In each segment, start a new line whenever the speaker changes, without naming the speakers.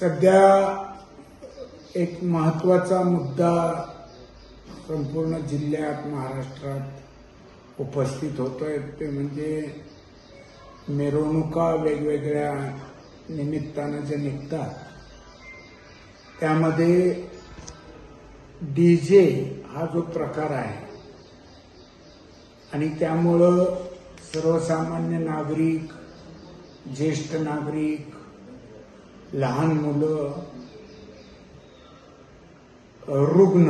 सध्या एक महत्त्वाचा मुद्दा संपूर्ण जिल्ह्यात महाराष्ट्रात उपस्थित होतोय. ते म्हणजे मिरवणुका वेगवेगळ्या निमित्तानं जे निघतात त्यामध्ये डी जे हा जो प्रकार आहे आणि त्यामुळं सर्वसामान्य नागरिक ज्येष्ठ नागरिक लहान मुलं रुग्ण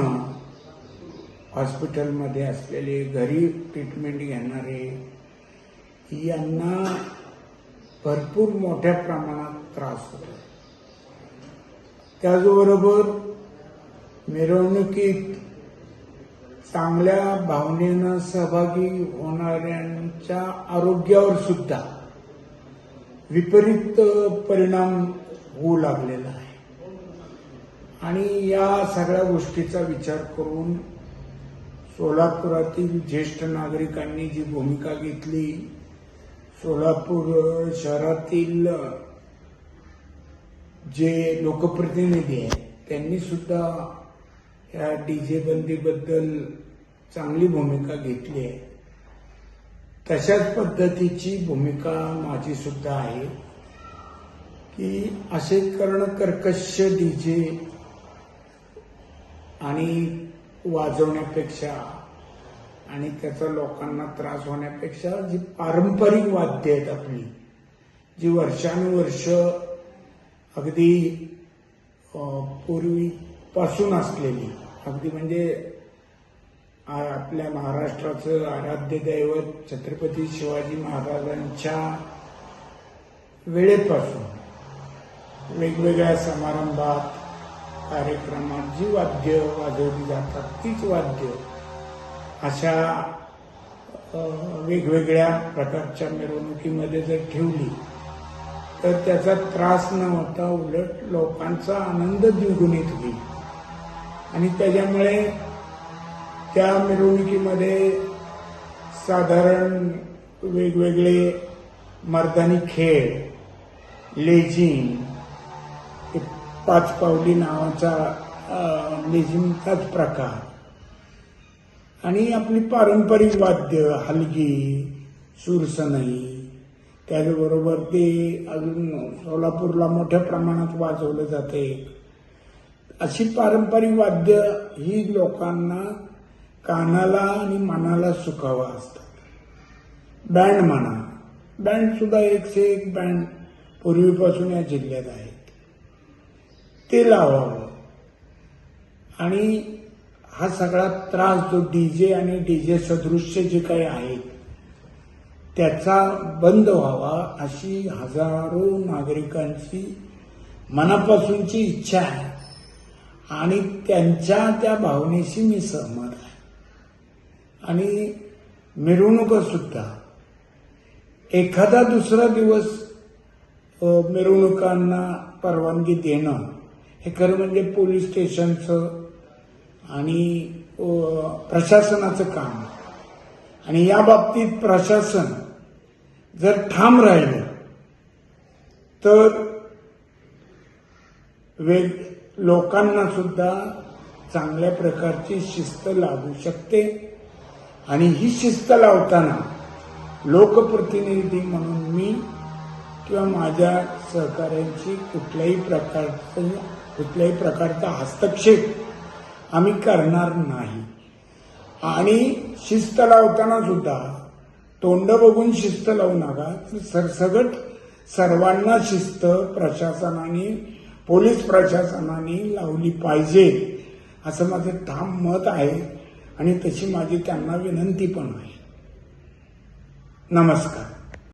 हॉस्पिटलमध्ये असलेले घरी ट्रीटमेंट घेणारे यांना भरपूर मोठ्या प्रमाणात त्रास होतो. त्याचबरोबर मिरवणुकीत चांगल्या भावनेनं सहभागी होणाऱ्यांच्या आरोग्यावर सुद्धा विपरीत परिणाम होऊ लागलेला आहे. आणि या सगळ्या गोष्टीचा विचार करून सोलापुरातील ज्येष्ठ नागरिकांनी जी भूमिका घेतली सोलापूर शहरातील जे लोकप्रतिनिधी आहेत त्यांनी सुद्धा या डीजे बंदीबद्दल चांगली भूमिका घेतली आहे. तशाच पद्धतीची भूमिका माझी सुद्धा आहे. की असे करणं कर्कश डीजे आणि वाजवण्यापेक्षा आणि त्याचा लोकांना त्रास होण्यापेक्षा जी पारंपरिक वाद्य आहेत आपली जी वर्षानुवर्ष अगदी पूर्वीपासून असलेली अगदी म्हणजे आपल्या महाराष्ट्राचं आराध्य दैवत छत्रपती शिवाजी महाराजांच्या वेळेपासून वेगवेगळ्या समारंभात कार्यक्रमात जी वाद्य वाजवली जातात तीच वाद्य अशा वेगवेगळ्या प्रकारच्या मिरवणुकीमध्ये जर ठेवली तर त्याचा त्रास न होता उलट लोकांचा आनंद द्विगुणित होईल. आणि त्याच्यामुळे त्या मिरवणुकीमध्ये साधारण वेगवेगळे मर्दानी खेळ लेझिम एक पाच पावली नावाचा अ, लेझिमचाच प्रकार. आणि आपली पारंपरिक वाद्य हलगी सुरसनई त्याचबरोबर ते अजून सोलापूरला मोठ्या प्रमाणात वाजवलं जाते. अशी पारंपरिक वाद्य ही लोकांना कानाला आणि मनाला सुखावा असतात बँड म्हणा. बँड सुद्धा एक से एक बँड पूर्वीपासून या जिल्ह्यात आहेत. ते लावावं. आणि हा सगळा त्रास जो डीजे आणि डीजे सदृश्य जे काही आहेत त्याचा बंद व्हावा अशी हजारो नागरिकांची मनापासूनची इच्छा आहे. आणि त्यांच्या त्या भावनेशी मी सहमत आहे. आणि मिरवणुका सुद्धा एखादा दुसरा दिवस मिरवणुकांना परवानगी देणं हे खरं म्हणजे पोलीस स्टेशनचं आणि प्रशासनाचं काम. आणि या बाबतीत प्रशासन जर ठाम राहिलं तर वेग लोकांना सुद्धा चांगल्या प्रकारची शिस्त लागू शकते. आणि ही शिस्त लावताना लोकप्रतिनिधी म्हणून मी किंवा माझ्या सहकाऱ्यांची कुठल्याही प्रकारचं कुठल्याही प्रकारचा हस्तक्षेप आम्ही करणार नाही. आणि शिस्त लावताना सुद्धा तोंड बघून शिस्त लावू नका तर सरसगट सर्वांना शिस्त प्रशासनाने पोलीस प्रशासनाने लावली पाहिजे असं माझं ठाम मत आहे आणि तशी माझी त्यांना विनंती पण आहे. नमस्कार.